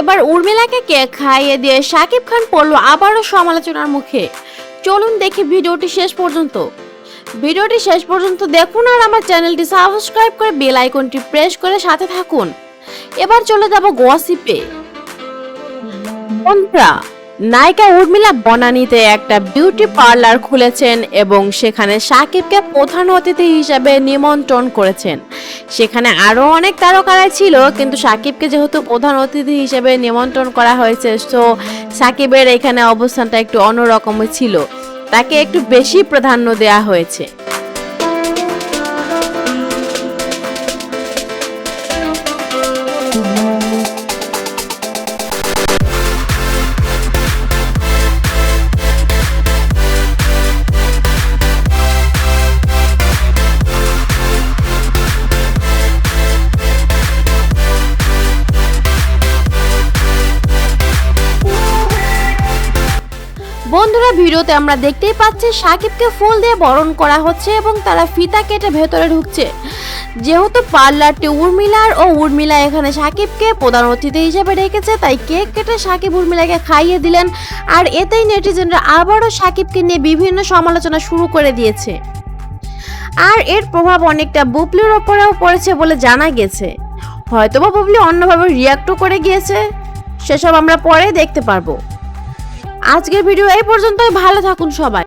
এবার উর্মিলাকে কে খাইয়ে দিয়ে শাকিব খান পড়ল আবারও সমালোচনার মুখে। চলুন দেখি ভিডিওটি শেষ পর্যন্ত। ভিডিওটি শেষ পর্যন্ত দেখুন আর আমার চ্যানেলটি সাবস্ক্রাইব করে বেল আইকনটি প্রেস করে সাথে থাকুন। এবার চলে যাব গসিপে। বন্ধুরা নায়িকা উর্মিলা বনানীতে একটা বিউটি পার্লার খুলেছেন এবং সেখানে সাকিবকে প্রধান অতিথি হিসাবে নিমন্ত্রণ করেছেন। সেখানে আরও অনেক তারকারাই ছিল, কিন্তু সাকিবকে যেহেতু প্রধান অতিথি হিসেবে নিমন্ত্রণ করা হয়েছে তো সাকিবের এখানে অবস্থানটা একটু অন্যরকমই ছিল। তাকে একটু বেশি প্রাধান্য দেওয়া হয়েছে। বন্ধুরা, ভিডিওতে আমরা দেখতেই পাচ্ছি সাকিবকে ফুল দিয়ে বরণ করা হচ্ছে এবং তারা ফিতা কেটে ভেতরে ঢুকছে। যেহেতু পার্লারটি উর্মিলার ও উর্মিলা এখানে সাকিবকে প্রধান অতিথি হিসেবে রেখেছে, তাই কেক কেটে সাকিব উর্মিলাকে খাইয়ে দিলেন। আর এতেই নেটিজেনরা আবারও সাকিবকে নিয়ে বিভিন্ন সমালোচনা শুরু করে দিয়েছে। আর এর প্রভাব অনেকটা বুবলির ওপরেও পড়েছে বলে জানা গেছে। হয়তোবা বুবলি অন্যভাবে রিয়াক্টও করে গিয়েছে। সেসব আমরা পরে দেখতে পারব। আজকের ভিডিও এই পর্যন্তই। ভালো থাকুন সবাই।